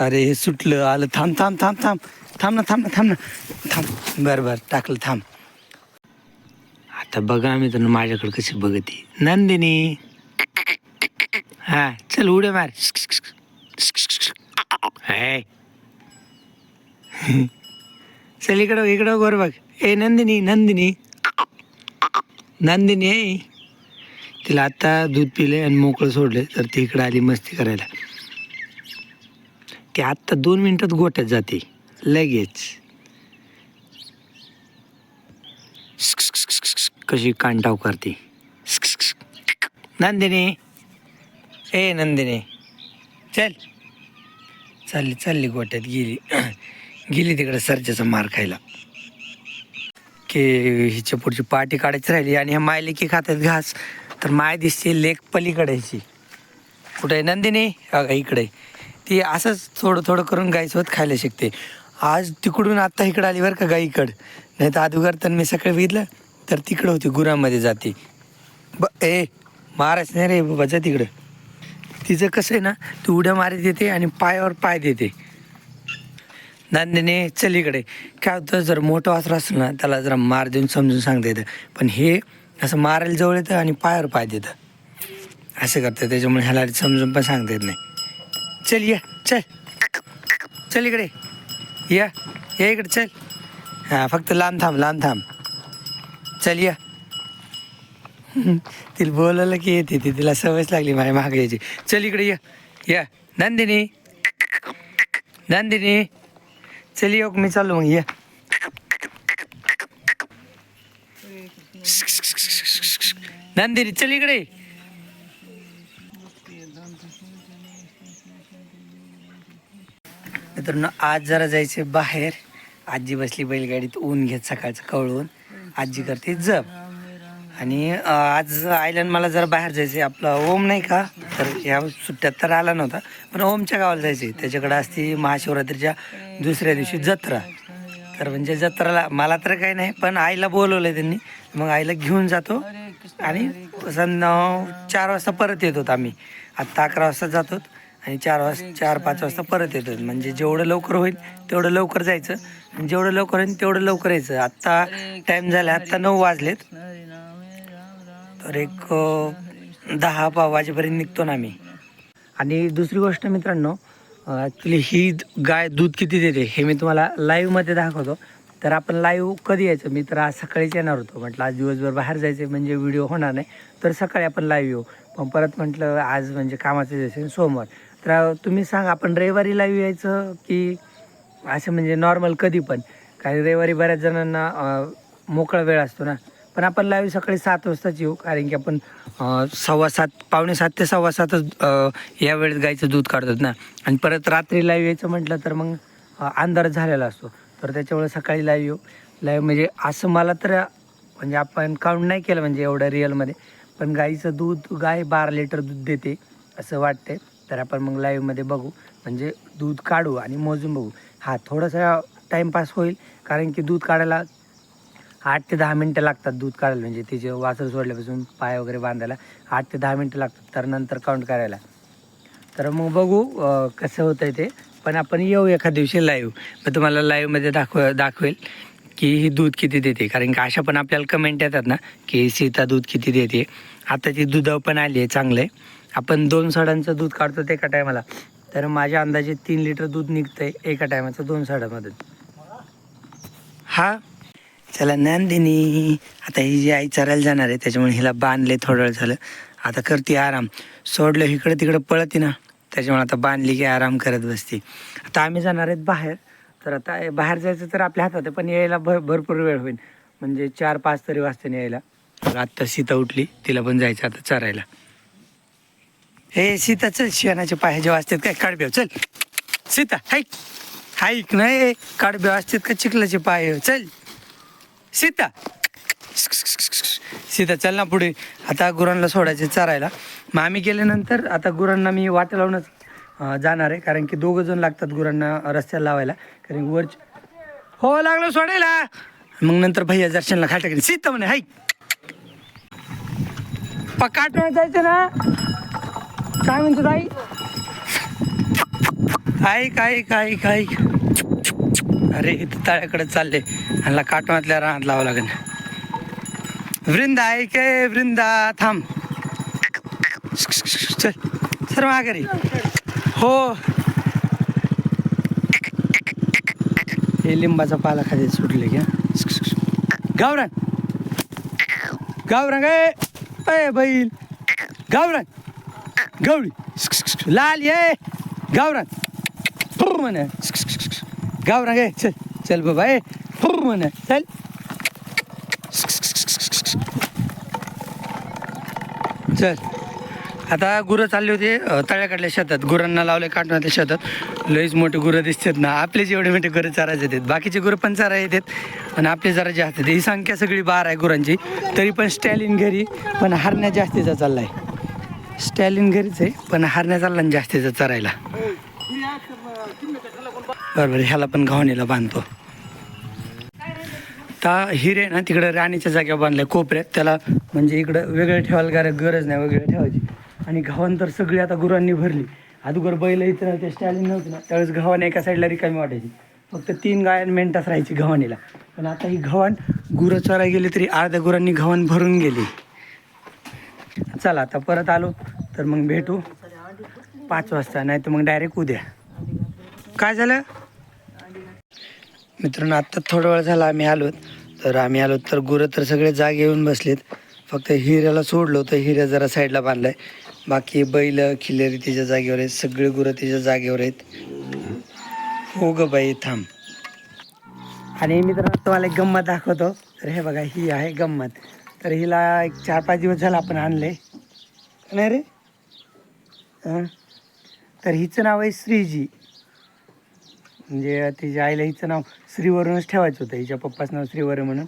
अरे हे सुटलं आलं. थांब थांब थांब थांब. थांब ना थांब ना थांब ना. थांब. बरं बरं. टाकलं थांब. आता बघा मी तर माझ्याकडे कशी बघते. नंदिनी. हा चल उड्या मार. हाय. चल इकडं इकडं गोर बघ. ए नंदिनी नंदिनी. नंदिनी तिला आता दूध पिले आणि मोकळं सोडले तर ती इकडं आली मस्ती करायला. ती आत्ता दोन मिनिटात गोट्यात जाते. लगेच. कशी कांटाव करते. नंदिनी. ए नंदिनी. चल. चालली चालली गोट्यात. गेली. गेली तिकडे सरच्याचा मार खायला. की हिच्या पुढची पाठी काढायची राहिली आणि ह्या मायलेकी खातात घास. तर माय दिसते लेक पलीकडायची कुठे आहे? नंदिनी? अगं इकडे. ती असंच थोडं थोडं करून गाईसोबत खायला शिकते. आज तिकडून आत्ता इकडं आली बरं का गाईकड. नाही तर अगोदर तर मी सकाळी बघितलं तर तिकडं होती गुरामध्ये जाते. ब ए महाराज नाही रे बाबा जा तिकडं. तिचं कसं आहे ना ती उड्या मारीत येते आणि पायावर पाय देते. नंदिनी चल इकडे. काय होतं जर मोठं वासर असलं ना त्याला जरा मार देऊन समजून सांगता येतं. पण हे असं मारायला जवळ येतं आणि पायावर पाय देतं. असं करतं त्याच्यामुळे ह्याला समजून पण सांगता येत नाही. चल या. चल. चल इकडे. या. या इकडे चल. हां फक्त लांब थांब लांब थांब. चल या. तिला बोलायला की येते ती. तिला सवयच लागली माझ्या मागे यायची. चल इकडे या. या. नंदिनी. नंदिनी. चल येऊ मी चालू मग या. नंदिनी चल इकडे. मित्रांनो आज जरा जायचे बाहेर. आजी बसली बैलगाडीत ऊन घेत सकाळचं कवळून. आजी करते जप. आणि आज आयलंड मला जरा बाहेर जायचं आपलं ओम नाही का? तर या सुट्ट्यात तर आला नव्हता. पण ओमच्या गावाला जायचे त्याच्याकडे असते महाशिवरात्रीच्या दुसऱ्या दिवशी जत्रा. तर म्हणजे जत्राला मला तर काही नाही पण आईला बोलवलं त्यांनी. मग आईला घेऊन जातो. आणि चार वाजता परत येतो आम्ही. आत्ता अकरा वाजता जातो आणि चार वाजता चार पाच वाजता परत येतो म्हणजे जेवढं लवकर होईल तेवढं लवकर जायचं. आणि जेवढं लवकर होईल तेवढं लवकर यायचं. आत्ता टाईम झाला आत्ता नऊ वाजलेत. तर एक दहा पाव वाजेपर्यंत निघतो ना आम्ही. आणि दुसरी गोष्ट मित्रांनो ॲक्च्युली ही गाय दूध किती देते हे मी तुम्हाला लाईव्हमध्ये दाखवतो. तर आपण लाईव्ह कधी यायचं? मी तर आज सकाळीच येणार होतो. म्हटलं आज दिवसभर बाहेर जायचं म्हणजे व्हिडिओ होणार नाही. तर सकाळी आपण लाईव्ह येऊ. पण परत म्हटलं आज म्हणजे कामाचं दिवस सोमवार. तर तुम्ही सांगा आपण रविवारी यायचं की असं म्हणजे नॉर्मल कधी पण? कारण रविवारी बऱ्याच जणांना मोकळा वेळ असतो ना. पण आपण लाईव्ह सकाळी सात वाजताच येऊ कारण की आपण सव्वा सात पावणे सात ते सव्वा सातच या वेळेत गाईचं दूध काढतात ना. आणि परत रात्री लाईव्ह यायचं म्हटलं तर मग अंधार झालेला असतो. तर त्याच्यामुळे सकाळी लाईव्ह येऊ. लाईव्ह म्हणजे असं मला तर म्हणजे आपण काउंट नाही केलं म्हणजे एवढं रिअलमध्ये पण गाईचं दूध गाय बारा लिटर दूध देते असं वाटते तर आपण मग लाईव्हमध्ये बघू. म्हणजे दूध काढू आणि मोजून बघू. हा थोडासा टाईमपास होईल. कारण की दूध काढायला आठ ते दहा मिनटं लागतात दूध काढायला. म्हणजे तिचे वासर सोडल्यापासून पाय वगैरे बांधायला आठ ते दहा मिनटं लागतात. तर नंतर काउंट करायला. तर मग बघू कसं होतं आहे ते. पण आपण येऊ एखाद दिवशी लाईव्ह मग तुम्हाला लाईव्हमध्ये दाखव दाखवेल की ही दूध किती देते. कारण की अशा पण आपल्याला कमेंट येतात ना की सीता दूध किती देते. आता ती दुधाव पण आली आहे चांगलं आहे. आपण दोन साडांचं दूध काढतो ते एका टायमाला तर माझ्या अंदाजे तीन लिटर दूध निघतंय एका टायमाचं दोन साडामधून हा? चला नंदिनी आता ही जी आई चरायला जाणार आहे त्याच्यामुळे हिला बांधले थोडं वेळ झालं. आता करते आराम. सोडलं इकडं तिकडं पळते ना त्याच्यामुळे आता बांधली की आराम करत बसते. आता आम्ही जाणार आहेत बाहेर. तर आता बाहेर जायचं तर आपल्या हातात आहे पण यायला भर भरपूर वेळ होईल. म्हणजे चार पाच तरी वाजता यायला आत्ता सीता उठली तिला पण जायचं आता चरायला. हे सीता चल शिवानाचे पाय जेव्हा असतात काय काढब्याव चल. सीता हाईक हाईक नाही काढब्याव असतात का चिखलाचे पाय हो, चल. सीता. सीता चल ना पुढे. आता गुरांना सोडायचे चारायला. मग आम्ही गेल्यानंतर आता गुरांना मी वाट लावूनच जाणार आहे कारण की दोघं जण लागतात गुरांना रस्त्याला लावायला. कारण वर हो लागलं सोडायला. मग नंतर भैया दर्शनला खाटा सीता म्हणे हाईक पकाटवर जायचं ना? काय म्हणतो ताई? काय काय काय काय? अरे इथं तळ्याकडे चालले. ह्याला काटवातल्या रानात लावावं लागेल. वृंदा ऐके वृंदा? थांब. चल सर माघारी. हो. हे लिंबाचा पाला खाली सुटले घ्या गावरान. गावरान ए बैल. गावरान. गवळी लाल ये गावरान फुर म्हणे गावरान गे चल चल बाबा ए फुर म्हणे चल चल आता गुरं चालले होते तळ्याकडल्या शेतात. गुरांना लावले काटण्यातल्या शेतात. लईच मोठे गुरं दिसतात ना. आपले जेवढे मोठे गुरं चारायचे येतात बाकीचे गुरं पण चारा येतात आणि आपले जरा जास्त आहेत. ही संख्या सगळी बार आहे गुरांची. तरी पण स्टॅलिन घरी पण हरण्या जास्तीचा चाललाय. स्टॅलिन घरीच आहे पण हरण्या चालला ना जास्तीचा चरायला. बरोबर ह्याला पण घावणीला बांधतो. ता हिरे ना तिकडं राणीच्या जागेवर बांधल्या कोपऱ्यात. त्याला म्हणजे इकडं वेगळं ठेवायला काय गरज नाही वगैरे ठेवायची. आणि घावन तर सगळी आता गुरांनी भरली. अगोदर बैल इथं ते स्टॅलिन नव्हतं ना त्यावेळेस गव्हाण एका साईडला रिकामी वाटायची. फक्त तीन गायन मेंटास राहायची गव्हाणीला पण आता ही गव्हाण गुरं चरायला गेली तरी अर्ध्या गुरांनी गव्हाण भरून गेली. चला आता परत आलो तर मग भेटू पाच वाजता नाही तर मग डायरेक्ट उद्या. काय झालं? मित्रांनो आत्ता थोडा वेळ झाला आम्ही आलो तर आम्ही आलो तर गुरं तर सगळे जागे येऊन बसलेत. फक्त हिऱ्याला सोडलो तर हिऱ्या जरा साईडला बांधलाय. बाकी बैल खिल्लेरी तिच्या जागेवर आहेत सगळे गुरं तिच्या जागेवर आहेत. हो ग बाई थांब. आणि मित्रांनो तुम्हाला एक गंमत दाखवतो. तर हे बघा ही आहे गंमत. तर हिला एक चार पाच दिवस झाला आपण आणले नाही रे? तर हिचं नाव आहे श्रीजी. म्हणजे तिच्या आईला हिचं नाव श्रीवरूनच ठेवायचं होतं. हिच्या पप्पाचं नाव श्रीवर म्हणून.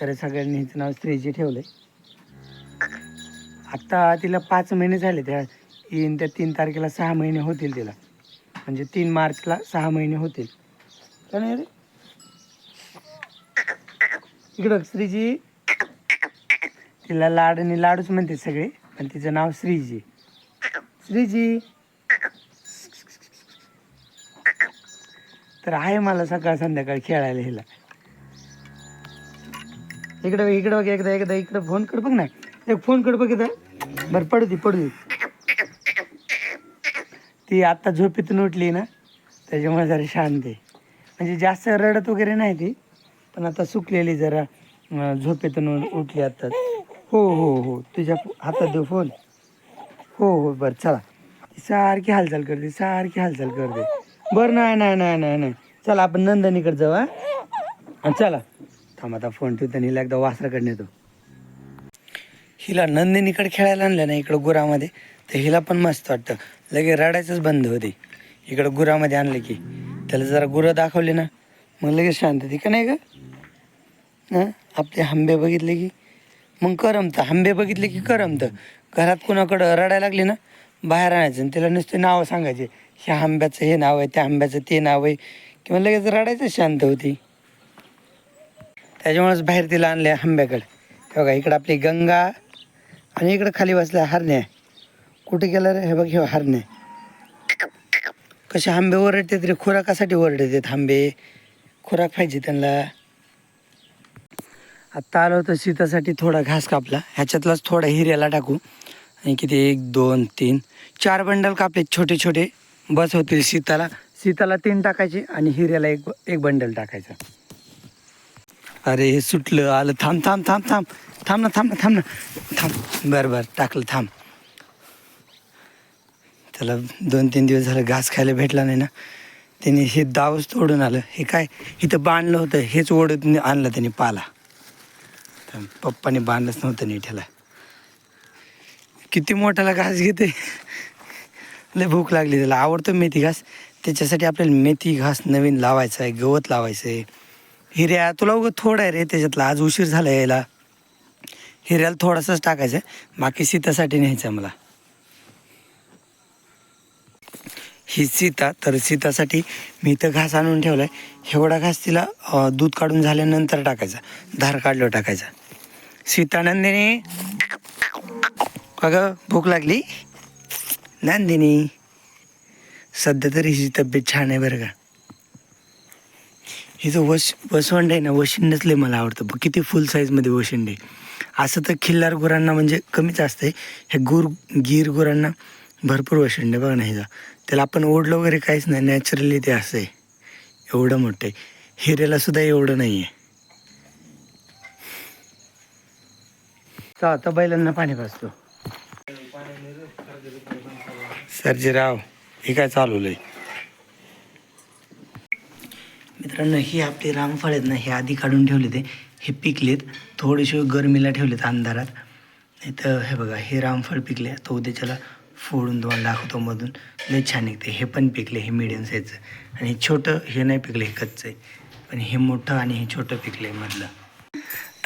तर सगळ्यांनी हिचं नाव श्रीजी ठेवलं आत्ता तिला पाच महिने झाले. त्या येईन त्या तीन तारखेला सहा महिने होतील तिला. म्हणजे तीन मार्चला सहा महिने होतील. का नाही रे? इकडं श्रीजी. तिला लाड आणि लाडूच म्हणते सगळे. आणि तिचं नाव श्रीजी. श्रीजी? तर आहे मला सकाळ संध्याकाळ खेळायला हिला. इकडं बघ, इकडं बघ एकदा एकदा इकडं फोन कड बघ ना. एक फोन कड बघ इथं. बरं पडू दे पडू दे. ती आत्ता झोपेतून उठली ना त्याच्यामुळे जरा शांत आहे. म्हणजे जास्त रडत वगैरे नाही ती पण आता सुकलेली जरा झोपेतून उठली आता हो हो हो. तुझ्या हातात देऊ फोन हो हो बरं चला. सारखी हालचाल करते सारखी हालचाल करते. बरं नाही नाही नाही नाही नाही. चला आपण नंदनीकडे जाऊ हा. आणि चला. थांब आता फोन ठेवतो आणि हिला एकदा वासराकडे नेतो. हिला नंदिनीकडे खेळायला आणलं ना इकडं गुरामध्ये. तर हिला पण मस्त वाटतं. लगे रडायचंच बंद होते. इकडं गुरामध्ये आणलं की. त्याला जरा गुरं दाखवले ना मग लगेच शांत ती का नाही का हां? आपले आंबे बघितले की. मग करमतं. आंबे बघितले की करमतं. घरात कुणाकडं रडायला लागली ना बाहेर आणायचं आणि तिला नुसते नावं सांगायचे. ह्या आंब्याचं हे नाव आहे त्या आंब्याचं ते नाव आहे. किंवा लगेच रडायचं शांत होती. त्याच्यामुळेच बाहेर तिला आणले आंब्याकडे. हे बघा इकडं आपली गंगा आणि इकडं खाली बसल्या हरण्या कुठे गेलं रे? हे बघ हे हरण्या कसे आंबे ओरडते तरी खुराकासाठी ओरडतात आंबे. खुराक पाहिजे त्यांना. आत्ता आलो तर शीतासाठी थोडा घास कापला. ह्याच्यातलाच थोडा हिऱ्याला टाकू. आणि किती एक दोन तीन चार बंडल कापले. छोटे छोटे बस होतील शीताला शीताला तीन टाकायचे आणि हिऱ्याला एक एक बंडल टाकायचं. अरे हे सुटलं आलं. थांब थांब थांब थांब. थांब ना थांब ना थांब ना. थांब. बरं बरं. टाकलं थांब. त्याला दोन तीन दिवस झालं घास खायला भेटला नाही ना. त्याने हे दावच तोडून आलं. हे काय? इथं बांधलं होतं. हेच ओढत आणलं त्याने पाला. पप्पाने बांधलंच नव्हतं नीठ्याला. किती मोठ्याला घास घेते. लय भूक लागली त्याला. आवडतो मेथी घास. त्याच्यासाठी आपल्याला मेथी घास नवीन लावायचा आहे गवत लावायचं आहे हिऱ्या तुला उगं थोडं आहे रे त्याच्यातला. आज उशीर झाला यायला. हिऱ्याला थोडासाच टाकायचं आहे बाकी सीतासाठी न्यायचं आहे मला. ही सीता तर सीतासाठी मी इथं घास आणून ठेवला आहे एवढा घास तिला दूध काढून झाल्यानंतर टाकायचा. धार काढलं टाकायचा. सीता नंदिनी भूक लागली? नंदिनी सध्या तरी हिची तब्येत छान आहे बरं का? हिचं वश वसवंड आहे ना वशिंडच लय मला आवडतं बघ. किती फुल साईजमध्ये वशिंड आहे. असं तर खिल्लार गुरांना म्हणजे कमीच असते हे गुर गीर गुरांना भरपूर वशिंड आहे बघा ना हिचा. त्याला आपण ओढलं वगैरे काहीच नाही. नॅचरली ते असं आहे. एवढं मोठं आहे. हिरेला सुद्धा एवढं नाही आहे आता बैलांना पाणी पाजतो सर्जीराव हे काय चालवलंय मित्रांनो ही आपली रामफळ आहेत ना हे आधी काढून ठेवले ते हे पिकलेत. थोडेसे गरमीला ठेवलेत अंधारात. नाही तर हे बघा हे रामफळ पिकले तो उद्याच्याला फोडून तुम्हाला दाखवतो मधून. लय छान निघते. हे पण पिकले हे मिडियम साईजचं आणि छोटं हे नाही पिकले हे कच्चं आहे. पण हे मोठं आणि हे छोटं पिकलं आहे मधलं.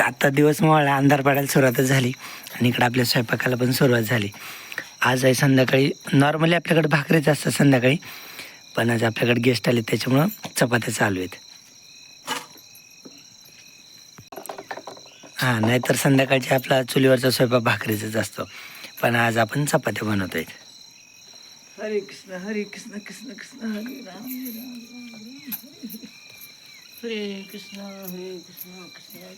आत्ता दिवस मोहळा अंधार पडायला सुरुवातच झाली. आणि इकडं आपल्या स्वयंपाकाला पण सुरुवात झाली. आज आहे संध्याकाळी नॉर्मली आपल्याकडे भाकरीच असतात संध्याकाळी पण आज आपल्याकडे गेस्ट आले त्याच्यामुळं चपात्या चालू आहेत. हां नाहीतर संध्याकाळची आपला चुलीवरचा स्वयंपाक भाकरीचाच असतो. पण आज आपण चपात्या बनवत आहेत हरे कृष्ण हरे कृष्ण कृष्ण कृष्ण हरे राम हरे राम हरे कृष्ण हरे कृष्ण कृष्ण